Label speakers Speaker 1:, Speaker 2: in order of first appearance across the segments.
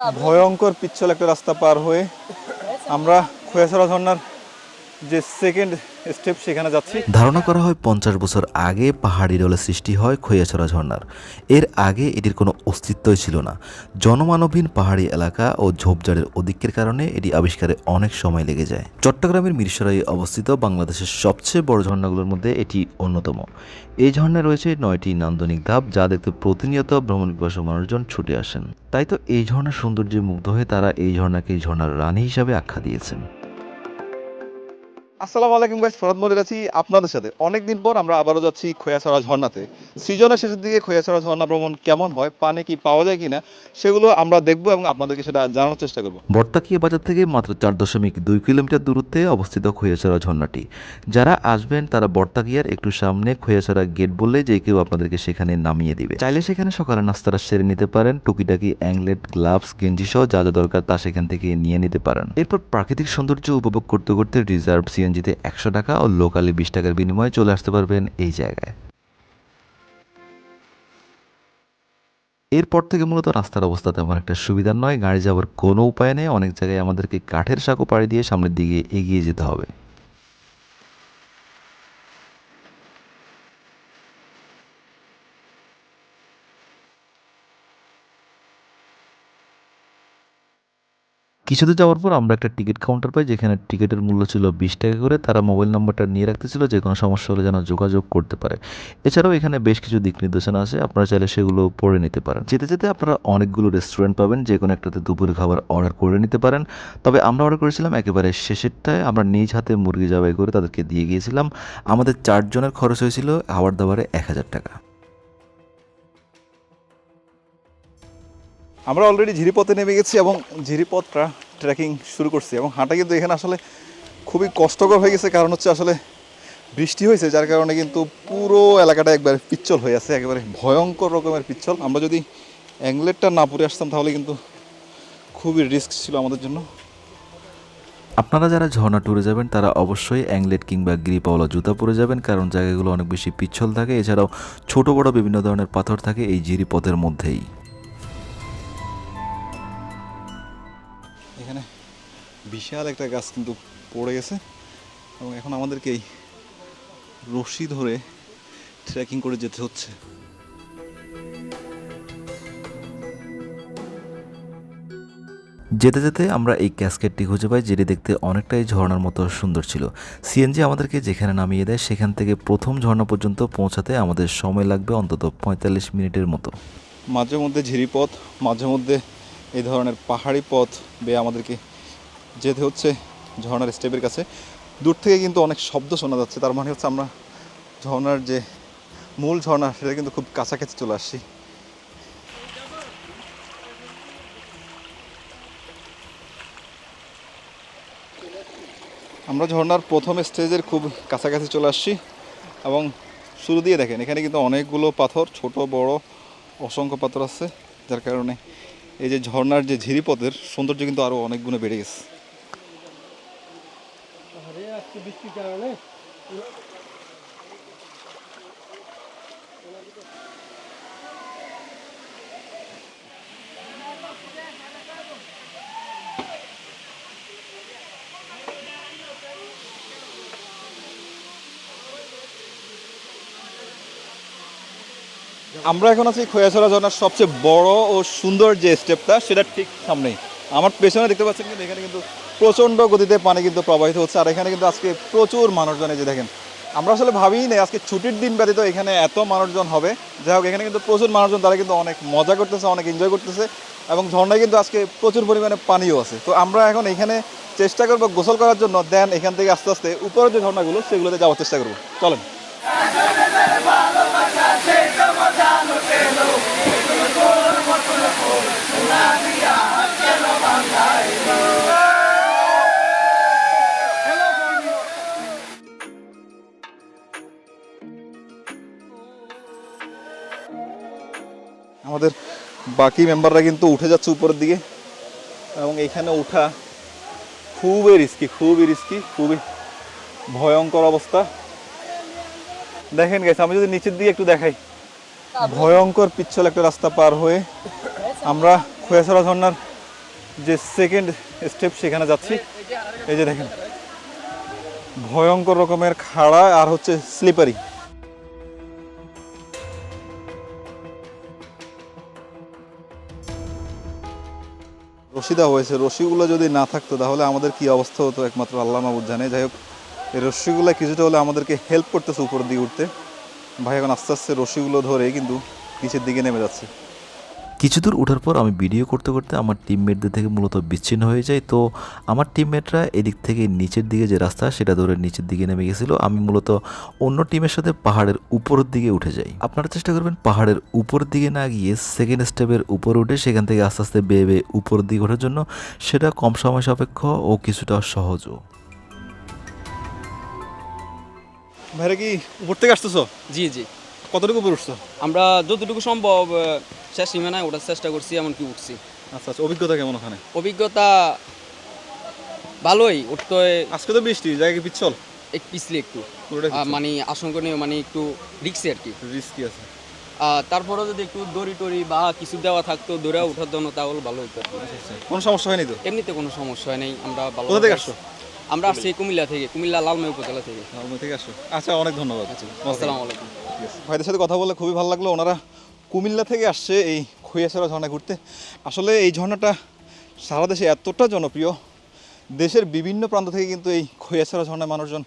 Speaker 1: ভয়ঙ্কর পিচ্ছল একটা রাস্তা পার হয়ে আমরা খোয়াছড়া ঝর্ণার যে সেকেন্ড স্টেপ সেখানে যাচ্ছি।
Speaker 2: ধারণা করা হয় পঞ্চাশ বছর আগে পাহাড়ি ডলে সৃষ্টি হয় খৈয়াছড়া ঝর্ণার। এর আগে এটির কোনো অস্তিত্বই ছিল না। জনমানবহীন পাহাড়ি এলাকা ও ঝোপঝাড়ের অধিক্যের কারণে এটি আবিষ্কারে অনেক সময় লেগে যায়। চট্টগ্রামের মিরসরাই অবস্থিত বাংলাদেশের সবচেয়ে বড় ঝর্ণাগুলোর মধ্যে এটি অন্যতম। এই ঝর্ণায় রয়েছে নয়টি নান্দনিক ধাপ যা দেখতে প্রতিনিয়ত ভ্রমণ পিপাসু মানুষজন ছুটে আসেন। তাই তো এই ঝর্ণার সৌন্দর্যে মুগ্ধ হয়ে তারা এই ঝর্ণাকে ঝর্ণার রানী হিসাবে আখ্যা দিয়েছেন।
Speaker 1: আসসালামু আলাইকুম গাইস ফরাদ মনির আছি আপনাদের সাথে। অনেকদিন পর আমরা আবারও যাচ্ছি খোয়াছড়া ঝর্ণাতে। সিজনের শেষের দিকে খোয়াছড়া ঝর্ণা ভ্রমণ কেমন হয়, পানি কি পাওয়া যায় কিনা, সেগুলো আমরা দেখব এবং আপনাদেরকে সেটা জানানোর চেষ্টা করব।
Speaker 2: বর্তাকিয়া বাজার থেকে মাত্র চার দশমিক দুই কিলোমিটার দূরত্বে অবস্থিত খৈয়াছড়া ঝর্ণাটি। যারা আসবেন, তারা বর্তাকিয়ার একটু সামনে খৈয়াছড়া গেট বললে যে কেউ আপনাদেরকে সেখানে নামিয়ে দিবে। চাইলে সেখানে সকালে নাস্তাটা সেরে নিতে পারেন, টুকিটাকি অ্যাংলেট গ্লাভস গেঞ্জি সহ যা যা দরকার তা সেখান থেকে নিয়ে নিতে পারেন। এরপর প্রাকৃতিক সৌন্দর্য উপভোগ করতে করতে রিজার্ভ সিএনজিতে একশো টাকা ও লোকালি বিশ টাকার বিনিময়ে চলে আসতে পারবেন এই জায়গায়। এরপর থেকে মূলত রাস্তার অবস্থা তেমন একটা সুবিধার নয়। গাড়ি যাওয়ার কোনো উপায় নেই। অনেক জায়গায় আমাদেরকে কাঠের সাঁকো পাড়ি দিয়ে সামনের দিকে এগিয়ে যেতে হবে। কিছুদূর যাওয়ার পর আমরা একটা টিকিট কাউন্টার পাই, যেখানে টিকিটের মূল্য ছিল বিশ টাকা করে। তারা মোবাইল নাম্বারটা নিয়ে রাখতেছিল যে কোনো সমস্যা হলে যেন যোগাযোগ করতে পারে। এছাড়াও এখানে বেশ কিছু দিক নির্দেশনা আছে, আপনারা চাইলে সেগুলো পড়ে নিতে পারেন। যেতে যেতে আপনারা অনেকগুলো রেস্টুরেন্ট পাবেন, যে কোনো একটাতে দুপুরের খাবার অর্ডার করে নিতে পারেন। তবে আমরা অর্ডার করেছিলাম একেবারে শেষেরটায়। আমরা নিজ হাতে মুরগি জবাই করে তাদেরকে দিয়ে গিয়েছিলাম। আমাদের চারজনের খরচ হয়েছিল খাবার দাবারে এক হাজার টাকা।
Speaker 1: আমরা অলরেডি ঝিরিপথে নেমে গেছি এবং ঝিরিপথটা ট্রেকিং শুরু করছি এবং হাঁটা কিন্তু এখানে আসলে খুবই কষ্টকর হয়ে গেছে। কারণ হচ্ছে আসলে বৃষ্টি হয়েছে, যার কারণে কিন্তু পুরো এলাকাটা একবার পিচ্ছল হয়ে আছে, একেবারে ভয়ঙ্কর রকমের পিচ্ছল। আমরা যদি অ্যাংলেটটা না পরে আসতাম তাহলে কিন্তু খুবই রিস্ক ছিল আমাদের জন্য।
Speaker 2: আপনারা যারা ঝর্ণা ট্যুরে যাবেন, তারা অবশ্যই অ্যাংলেট কিংবা গ্রিপাওয়ালা জুতা পরে যাবেন, কারণ জায়গাগুলো অনেক বেশি পিচ্ছল থাকে। এছাড়াও ছোট বড় বিভিন্ন ধরনের পাথর থাকে এই জিরিপথের মধ্যেই।
Speaker 1: এখানে বিশাল একটা গাছ কিন্তু পড়ে গেছে এবং এখন আমাদেরকে এই রশি ধরে ট্রেকিং করে যেতে হচ্ছে।
Speaker 2: যেতে যেতে আমরা এই ক্যাসকেটটি খুঁজে পাই যেটি দেখতে অনেকটাই ঝর্ণার মতো সুন্দর ছিল। সিএনজি আমাদেরকে যেখানে নামিয়ে দেয় সেখান থেকে প্রথম ঝর্ণা পর্যন্ত পৌঁছাতে আমাদের সময় লাগবে অন্তত পঁয়তাল্লিশ মিনিটের মতো।
Speaker 1: মাঝে মধ্যে ঝিরিপথ মাঝে মধ্যে এই ধরনের পাহাড়ি পথ বেয়ে আমাদেরকে যেতে হচ্ছে ঝর্ণার স্টেপের কাছে। দূর থেকে কিন্তু অনেক শব্দ শোনা যাচ্ছে, তার মানে হচ্ছে আমরা ঝর্ণার যে মূল ঝর্ণা, সেটা কিন্তু খুব কাছাকাছি চলে আসছি। আমরা ঝর্ণার প্রথম স্টেজের খুব কাছাকাছি চলে আসছি এবং শুরু দিয়ে দেখেন, এখানে কিন্তু অনেকগুলো পাথর, ছোট, বড়, অসংখ্য পাথর আছে, যার কারণে এই যে ঝর্নার যে ঝিরিপথের সৌন্দর্য কিন্তু আরও অনেক গুণে বেড়ে গেছে। আমরা এখন আছি খোয়াছড়া ঝর্ণার সবচেয়ে বড় ও সুন্দর যে স্টেপটা, সেটা ঠিক সামনেই। আমার পেছনে দেখতে পাচ্ছেন কিন্তু এখানে কিন্তু প্রচণ্ড গতিতে পানি কিন্তু প্রবাহিত হচ্ছে, আর এখানে কিন্তু আজকে প্রচুর মানুষজন যে দেখেন। আমরা আসলে ভাবিই নেই, আজকে ছুটির দিন ব্যতীত এখানে এত মানুষজন হবে। যাই হোক, এখানে কিন্তু প্রচুর মানুষজন, তারা কিন্তু অনেক মজা করতেছে, অনেক এনজয় করতেছে এবং ঝর্ণায় কিন্তু আজকে প্রচুর পরিমাণে পানিও আছে। তো আমরা এখন এখানে চেষ্টা করব গোসল করার জন্য, দেন এখান থেকে আস্তে আস্তে উপরের যে ঝর্ণাগুলো, সেগুলোতে যাওয়ার চেষ্টা করব। চলেন। আমাদের বাকি মেম্বাররা কিন্তু উঠে যাচ্ছে উপরের দিকে এবং এখানে ওঠা খুবই রিস্কি খুবই রিস্কি খুবই ভয়ঙ্কর অবস্থা। দেখেন গেছে আমি যদি নিচের দিকে একটু দেখাই ভয়ঙ্কর পিচ্ছল একটা রাস্তা পার হয়ে আমরা খোয়াছড়া ঝর্ণার যে সেকেন্ড স্টেপ সেখানে যাচ্ছি। এই যে দেখেন, ভয়ঙ্কর রকমের খাড়া আর হচ্ছে স্লিপারি রশি দেওয়া হয়েছে, রশিগুলো যদি না থাকতো তাহলে আমাদের কি অবস্থা হতো একমাত্র আল্লাহ মাবুদ জানে। যাই হোক, এই রশিগুলো কিছুটা হলে আমাদেরকে হেল্প করতেছে উপর দিয়ে উঠতে। ভাই এখন আস্তে আস্তে রশিগুলো ধরে কিন্তু নিচের দিকে নেমে যাচ্ছে।
Speaker 2: কিছু দূর ওঠার পর আমি ভিডিও করতে করতে আমার টিমমেটদের থেকে মূলত বিচ্ছিন্ন হয়ে যাই। তো আমার টিমমেটরা এদিক থেকে নিচের দিকে যে রাস্তা সেটা ধরে নিচের দিকে নেমে গেছিল। আমি মূলত অন্য টিমের সাথে পাহাড়ের উপরের দিকে উঠে যাই। আপনারা চেষ্টা করবেন পাহাড়ের উপর দিকে না গিয়ে সেকেন্ড স্টেপের উপর উঠে সেখান থেকে আস্তে আস্তে বেয়ে বেয়ে উপরের দিকে ওঠার জন্য। সেটা কম সময় সাপেক্ষ ও কিছুটা সহজও।
Speaker 1: ভাইরা কি উপর থেকে আসতেছো?
Speaker 3: জি জি।
Speaker 1: কতটুকু উপরে উঠছো?
Speaker 3: আমরা যতটুকু সম্ভব শেষ সীমানায় ওঠার চেষ্টা করছি এমনকি উঠছি।
Speaker 1: আচ্ছা আচ্ছা অভিজ্ঞতা কেমন ওখানে?
Speaker 3: অভিজ্ঞতা ভালোই উঠতে
Speaker 1: আজকে তো বৃষ্টি জায়গা পিচ্ছল?
Speaker 3: এক পিছলে একটু। মানে আশঙ্কনীয় মানে একটু রিক্সি আর কি।
Speaker 1: রিস্কি আছে।
Speaker 3: আহ, তারপরেও যদি একটু দড়ি টড়ি বা কিছু দেওয়া থাকতো দৌড়ে ওঠার জন্য তাহলে ভালো হতো।
Speaker 1: কোনো সমস্যা হয়নি তো?
Speaker 3: এমনিতে কোনো সমস্যা হয় নাই আমরা ভালো
Speaker 1: কোথা থেকে আসছো?
Speaker 3: আমরা আসছি কুমিল্লা থেকে কুমিল্লা লালমাই উপজেলা থেকে।
Speaker 1: নর্মাল থেকে আসো আচ্ছা অনেক ধন্যবাদ।
Speaker 3: আসসালামু আলাইকুম।
Speaker 1: ভাইদের সাথে কথা বলে খুবই ভালো লাগল। ওনারা কুমিল্লা থেকে আসছে এই খৈয়াছড়া ঝর্ণা ঘুরতে। আসলে এই ঝর্ণাটা সারা দেশে এতটা জনপ্রিয়, দেশের বিভিন্ন প্রান্ত থেকে কিন্তু এই খৈয়াছড়া ঝর্ণায় মানুষজন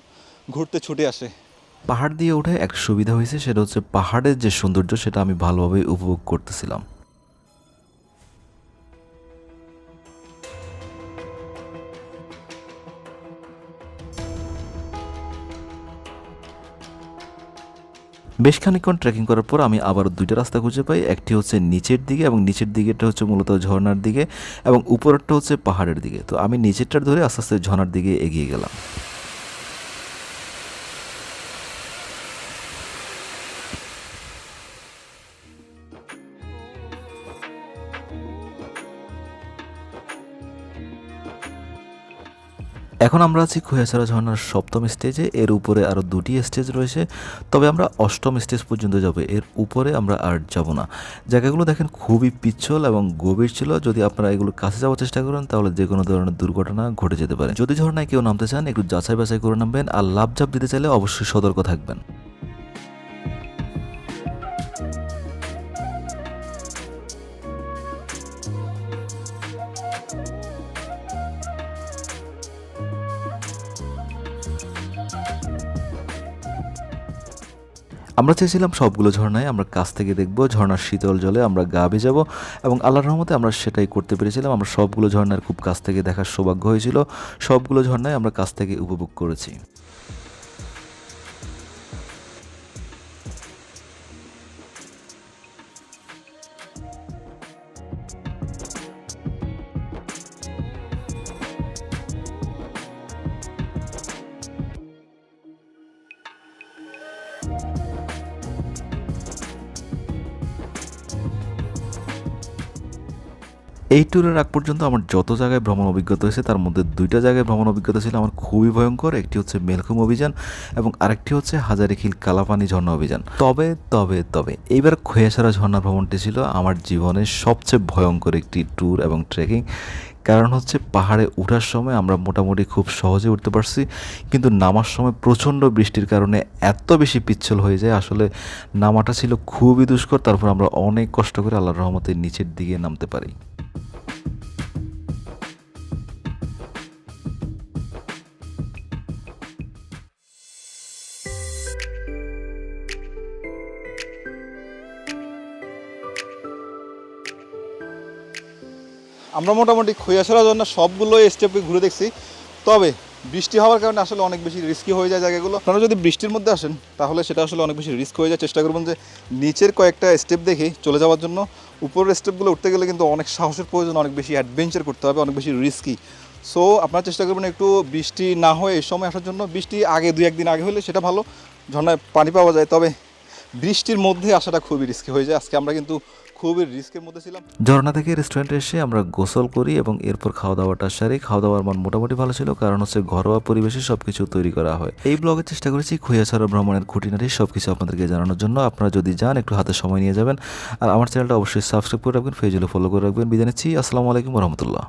Speaker 1: ঘুরতে ছুটে আসে।
Speaker 2: পাহাড় দিয়ে উঠে এক সুবিধা হয়েছে, সেটা হচ্ছে পাহাড়ের যে সৌন্দর্য, সেটা আমি ভালোভাবে উপভোগ করতেছিলাম। বেশ খানিকক্ষণ ট্রেকিং করার পর আমি আবার দুইটা রাস্তা খুঁজে পাই। একটি হচ্ছে নিচের দিকে এবং নিচের দিকেটা হচ্ছে মূলত ঝর্নার দিকে এবং উপরেরটা হচ্ছে পাহাড়ের দিকে। তো আমি নিচেরটার ধরে আস্তে আস্তে ঝর্নার দিকে এগিয়ে গেলাম। এখন আমরা আছি খুয়াছড়া ঝর্ণার সপ্তম স্টেজে এর উপরে আরও দুটি স্টেজ রয়েছে। তবে আমরা অষ্টম স্টেজ পর্যন্ত যাব। এর উপরে আমরা আর যাব না। জায়গাগুলো দেখেন খুবই পিচ্ছল এবং গভীর ছিল। যদি আপনারা এগুলো কাছে যাওয়ার চেষ্টা করেন, তাহলে যে কোনো ধরনের দুর্ঘটনা ঘটে যেতে পারে। যদি ঝর্নায় কেউ নামতে চান, একটু যাচাই বাছাই করে নামবেন। আর লাভ জাপ দিতে চাইলে অবশ্যই সতর্ক থাকবেন। আমরা চেয়েছিলাম সবগুলো ঝর্ণায় আমরা কাছ থেকে দেখব, ঝর্ণার শীতল জলে আমরা গা ভেজাবো এবং আল্লাহর রহমতে আমরা সেটাই করতে পেরেছিলাম। আমরা সবগুলো ঝর্ণার খুব কাছ থেকে দেখার সৌভাগ্য হয়েছিল। সবগুলো ঝর্ণায় আমরা কাছ থেকে উপভোগ করেছি। এই ট্যুরের আগ পর্যন্ত আমার যত জায়গায় ভ্রমণ অভিজ্ঞতা হয়েছে, তার মধ্যে দুইটা জায়গায় ভ্রমণ অভিজ্ঞতা ছিল আমার খুবই ভয়ঙ্কর, একটি হচ্ছে মেলকুম অভিযান এবং আরেকটি হচ্ছে হাজারিখিল কালাপানি ঝর্ণা অভিযান। তবে তবে তবে এইবার খোয়াসারা ঝর্ণা ভ্রমণটি ছিল আমার জীবনের সবচেয়ে ভয়ঙ্কর একটি ট্যুর এবং ট্রেকিং। কারণ হচ্ছে পাহাড়ে ওঠার সময় আমরা মোটামুটি খুব সহজে উঠতে পারছি, কিন্তু নামার সময় প্রচণ্ড বৃষ্টির কারণে এত বেশি পিচ্ছল হয়ে যায়। আসলে নামাটা ছিল খুবই দুষ্কর, তারপর আমরা অনেক কষ্ট করে আল্লাহর রহমতের নিচের দিকে নামতে পারি।
Speaker 1: আমরা মোটামুটি খৈয়াছড়া জন্য সবগুলো স্টেপে ঘুরে দেখছি। তবে বৃষ্টি হওয়ার কারণে আসলে অনেক বেশি রিস্কি হয়ে যায় জায়গাগুলো। আপনারা যদি বৃষ্টির মধ্যে আসেন, তাহলে সেটা আসলে অনেক বেশি রিস্ক হয়ে যায় চেষ্টা করবেন যে নিচের কয়েকটা স্টেপ দেখে চলে যাওয়ার জন্য। উপরের স্টেপগুলো উঠতে গেলে কিন্তু অনেক সাহসের প্রয়োজন, অনেক বেশি অ্যাডভেঞ্চার করতে হবে, অনেক বেশি রিস্কি সো আপনারা চেষ্টা করবেন একটু বৃষ্টি না হয়ে এই সময় আসার জন্য। বৃষ্টি আগে দু একদিন আগে হলে সেটা ভালো, ঝর্ণায় পানি পাওয়া যায়। তবে বৃষ্টির মধ্যে আসাটা খুবই রিস্কি হয়ে যায়। আজকে আমরা কিন্তু খুবই রিস্কের মধ্যে ছিলাম।
Speaker 2: ঝর্ণা থেকে রেস্টুরেন্টে এসে আমরা গোসল করি এবং এরপর খাওয়া দাওয়াটা সারি। খাওয়া দাওয়ার মান মোটামুটি ভালো ছিল, কারণ হচ্ছে ঘরোয়া পরিবেশে সবকিছু তৈরি করা হয়। এই ব্লগের চেষ্টা করেছি খুঁয়াছড়া ভ্রমণের খুঁটিনাটি সবকিছু আপনাদেরকে জানানোর জন্য। আপনারা যদি যান, একটু হাতে সময় নিয়ে যাবেন। আর আমার চ্যানেলটা অবশ্যই সাবস্ক্রাইব করে রাখবেন ফেজগুলো ফলো করে রাখবেন। বিদায় নিচ্ছি। আসসালামু আলাইকুম রহমতুল্লাহ।